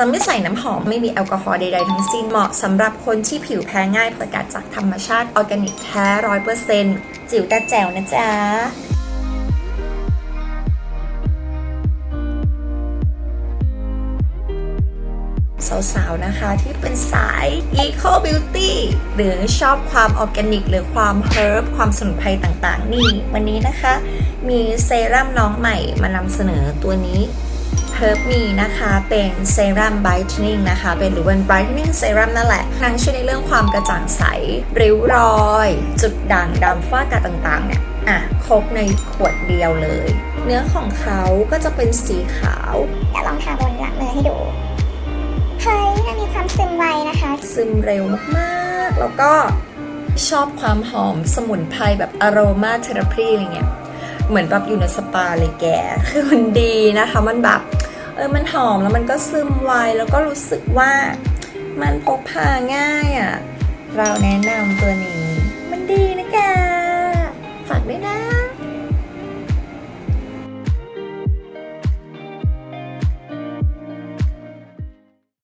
จะไม่ใส่น้ำหอมไม่มีแอลกอฮอล์ใดๆทั้งสิ้นเหมาะสำหรับคนที่ผิวแพ้ง่ายสกัดจากธรรมชาติออร์แกนิกแท้ร้อยเปอร์เซ็นต์จิ๋วตาแจ๋วนะจ๊ะสาวๆ นะคะที่เป็นสาย Eco Beauty หรือชอบความออร์แกนิก หรือความเฮิร์บความสมุนไพรต่างๆ นี่ วันนี้นะคะ มีเซรั่มน้องใหม่มานำเสนอตัวนี้ Herb Me นะคะเป็นเซรั่ม brightening นะคะเป็นหรือเป็น brightening serum นั่นแหละนางช่วยในเรื่องความกระจ่างใส ริ้วรอย จุดด่างดำฝ้ากระต่างๆเนี่ยอะครบในขวดเดียวเลย เนื้อของเขาก็จะเป็นสีขาวเดี๋ยวลองทาบนหลังมือให้ดูเฮ้ยมันมีความซึมไวนะคะ ซึมเร็วมากๆ แล้วก็ชอบความหอมสมุนไพรแบบอโรมาเทอราพีอะไรเงี้ย เหมือนแบบอยู่ในสปาเลยแก คือมันดีนะคะ มันแบบเออมันหอมแล้วมันก็ซึมไวแล้วก็รู้สึกว่ามันพกพาง่ายอะ่ะ เราแนะนำตัวนี้